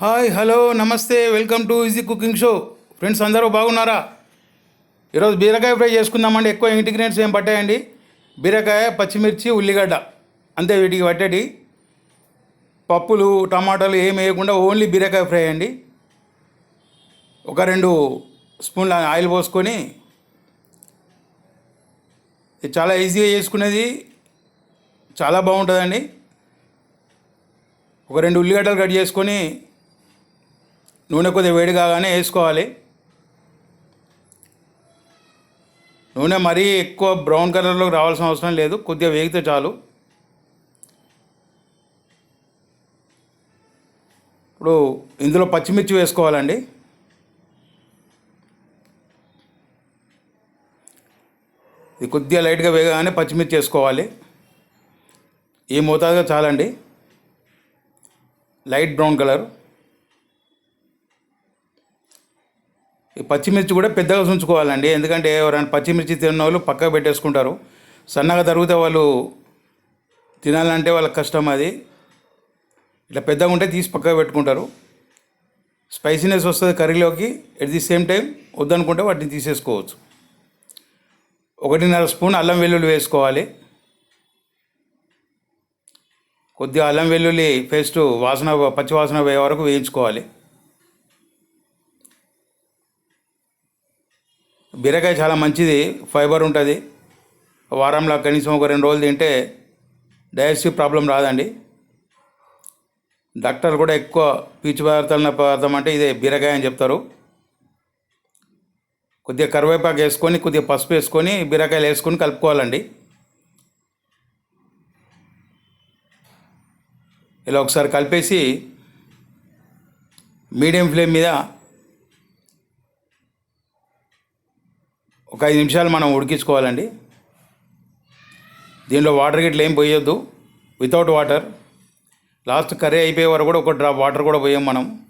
Hi hello నమస్తే welcome to easy cooking show. Friends అందరూ బాగున్నారా? ఈరోజు బీరకాయ ఫ్రై చేసుకుందామండి. ఎక్కువ ఇంగ్రీడియంట్స్ ఏం పట్టాయండి? బీరకాయ పచ్చిమిర్చి ఉల్లిగడ్డ. అంతే వీటికి పట్టేటి పప్పులు టమాటాలు ఏం వేయకుండా ఓన్లీ బీరకాయ ఫ్రై అండి. ఒక రెండు స్పూన్ల ఆయిల్ పోసుకొని ఇది చాలా ఈజీగా చేసుకునేది. చాలా బాగుంటుందండి. ఒక రెండు ఉల్లిగడ్డలు కట్ చేసుకొని నూనె కొద్దిగా వేడి కాగానే వేసుకోవాలి. నూనె మరీ ఎక్కువ బ్రౌన్ కలర్లోకి రావాల్సిన అవసరం లేదు కొద్దిగా వేగితే చాలు. ఇప్పుడు ఇందులో పచ్చిమిర్చి వేసుకోవాలండి. ఇది కొద్దిగా లైట్గా వేగగానే పచ్చిమిర్చి వేసుకోవాలి. ఈ మోతాదుగా చాలండి. Light brown colour. పచ్చిమిర్చి కూడా పెద్దగా ఉంచుకోవాలండి. ఎందుకంటే ఎవరైనా పచ్చిమిర్చి తిన్న వాళ్ళు పక్కకు పెట్టేసుకుంటారు. సన్నగా తరిగితే వాళ్ళు తినాలంటే వాళ్ళకి కష్టం అది. ఇట్లా పెద్దగా ఉంటే తీసి పక్కకు పెట్టుకుంటారు. స్పైసీనెస్ వస్తుంది కర్రీలోకి. ఎట్ ది సేమ్ టైం వద్దనుకుంటే వాటిని తీసేసుకోవచ్చు. ఒకటిన్నర స్పూన్ అల్లం వెల్లుల్లి వేసుకోవాలి. కొద్దిగా అల్లం వెల్లుల్లి పేస్ట్ వాసన పచ్చి వాసన పోయే వరకు వేయించుకోవాలి. బీరకాయ చాలా మంచిది ఫైబర్ ఉంటుంది. వారంలో కనీసం ఒక రెండు రోజులు తింటే డైజెస్టివ్ ప్రాబ్లం రాదండి. డాక్టర్ కూడా ఎక్కువ పీచు పదార్థాల పదార్థం అంటే ఇదే బీరకాయ అని చెప్తారు. కొద్దిగా కరివేపాకు వేసుకొని కొద్దిగా పసుపు వేసుకొని బీరకాయలు వేసుకొని కలుపుకోవాలండి. ఇలా ఒకసారి కలిపేసి మీడియం ఫ్లేమ్ మీద ఒక ఐదు నిమిషాలు మనం ఉడికించుకోవాలండి. దీనిలో వాటర్ గిట్ల ఏం పోయొద్దు. వితౌట్ వాటర్ లాస్ట్ కర్రీ అయిపోయే వరకు కూడా ఒక డ్రాప్ వాటర్ కూడా పోయాం మనం.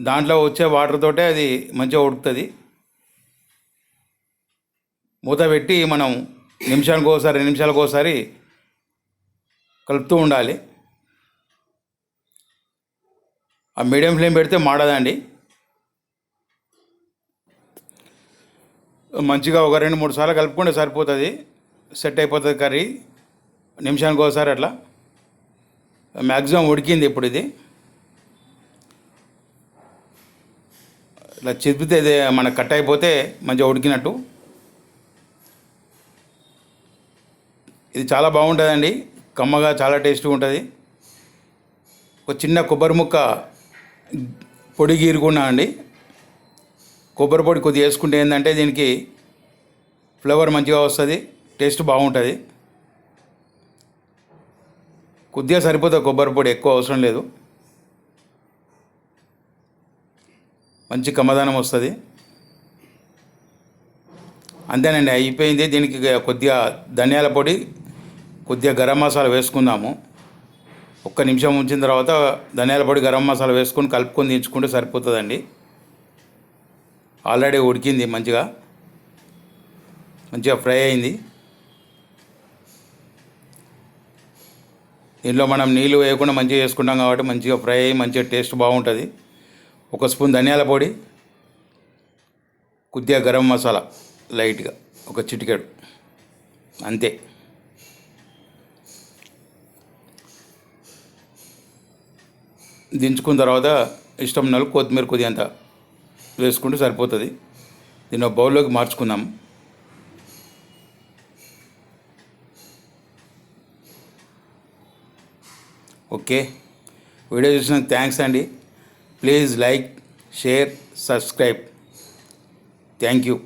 దాంట్లో వచ్చే వాటర్తోటే అది మంచిగా ఉడుకుతుంది. మూత పెట్టి మనం నిమిషానికి ఒకసారి రెండు నిమిషాలకు ఒకసారి కలుపుతూ ఉండాలి. ఆ మీడియం ఫ్లేమ్ పెడితే మాడదండి. మంచిగా ఒక రెండు మూడు సార్లు కలుపుకుంటే సరిపోతుంది. సెట్ అయిపోతుంది కర్రీ. నిమిషానికి ఒకసారి అట్లా. మ్యాక్సిమం ఉడికింది ఇప్పుడు ఇది. ఇలా చిదిపితే ఇది మన కట్ అయిపోతే మంచిగా ఉడికినట్టు. ఇది చాలా బాగుంటుందండి. కమ్మగా చాలా టేస్ట్గా ఉంటుంది. ఒక చిన్న కొబ్బరి ముక్క పొడి గీరుకున్నా అండి. కొబ్బరి పొడి కొద్దిగా వేసుకుంటే ఏంటంటే దీనికి ఫ్లేవర్ మంచిగా వస్తుంది టేస్ట్ బాగుంటుంది. కొద్దిగా సరిపోతుంది కొబ్బరి పొడి ఎక్కువ అవసరం లేదు. మంచి కమ్మదనం వస్తుంది. అంతేనండి అయిపోయింది. దీనికి కొద్దిగా ధనియాల పొడి కొద్దిగా గరం మసాలా వేసుకుందాము. ఒక్క నిమిషం ఉంచిన తర్వాత ధనియాల పొడి గరం మసాలా వేసుకొని కలుపుకొని దించుకుంటే సరిపోతుందండి. ఆల్రెడీ ఉడికింది మంచిగా. మంచిగా ఫ్రై అయింది. దీనిలో మనం నీళ్ళు వేయకుండా మంచిగా చేసుకుంటాం కాబట్టి మంచిగా ఫ్రై అయ్యి మంచిగా టేస్ట్ బాగుంటుంది. ఒక స్పూన్ ధనియాల పొడి కొద్దిగా గరం మసాలా లైట్గా ఒక చిటికెడు. అంతే. దించుకున్న తర్వాత ఇష్టం నలుపు కొత్తిమీర కొద్దిగా అంత వేసుకుంటే సరిపోతుంది. దీన్ని ఒక బౌల్లోకి మార్చుకుందాం. ఓకే. వీడియో చూసినందుకు థ్యాంక్స్ అండి. Please like share subscribe. Thank you.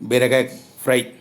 బీరకాయ ఫ్రై.